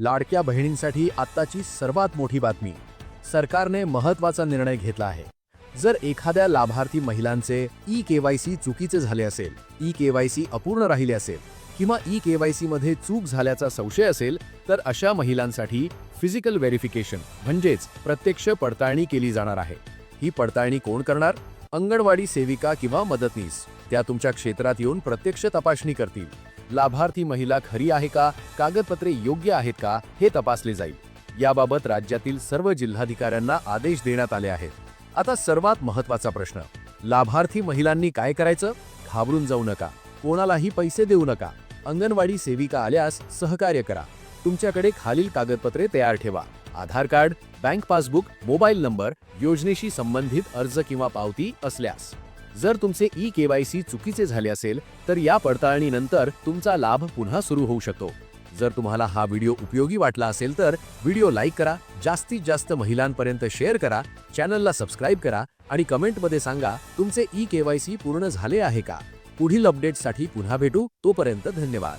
लाडक्या बहिणींसाठी आत्ताची सर्वात मोठी बातमी. सरकारने महत्त्वाचा निर्णय घेतला आहे. जर एखाद्या लाभार्थी महिलांचे ई के वाय सी चुकीचे झाले असेल ई केवायसी अपूर्ण राहिले असेल किंवा ई के वायमध्ये चूक झाल्याचा संशय असेल तर अशा महिलांसाठी फिजिकल व्हेरिफिकेशन म्हणजेच प्रत्यक्ष पडताळणी केली जाणार आहे. ही पडताळणी कोण करणार? अंगणवाडी सेविका किंवा मदतनीस. त्या तुमच्या क्षेत्रात येऊन प्रत्यक्ष तपासणी करतील. लाभार्थी महिला खरी आहे का कागदपत्रे योग्य आहेत का हे तपासले जाईल. याबाबत राज्यातील सर्व जिल्हाधिकाऱ्यांना आदेश देण्यात आले आहेत. आता सर्वात महत्त्वाचा प्रश्न लाभार्थी महिलांनी काय करायचं? घाबरून जाऊ नका. कोणालाही पैसे देऊ नका. अंगणवाडी सेविका आल्यास सहकार्य करा. तुमच्याकडे खालील कागदपत्रे तयार ठेवा. Aadhaar card bank passbook mobile number योजनेशी संबंधित अर्ज किंवा पावती असल्यास. जर तुमचे ई केवायसी चुकीचे झाले असेल तर या पडताळणीनंतर तुमचा लाभ पुन्हा सुरू होऊ शकतो. जर तुम्हाला हा व्हिडिओ उपयोगी वाटला असेल तर व्हिडिओ लाईक करा जास्तीत जास्त महिलांपर्यंत शेअर करा चॅनलला सबस्क्राईब करा आणि कमेंटमध्ये सांगा तुमचे ई के वाय सी पूर्ण झाले आहे का? पुढील अपडेटसाठी पुन्हा भेटू तोपर्यंत धन्यवाद.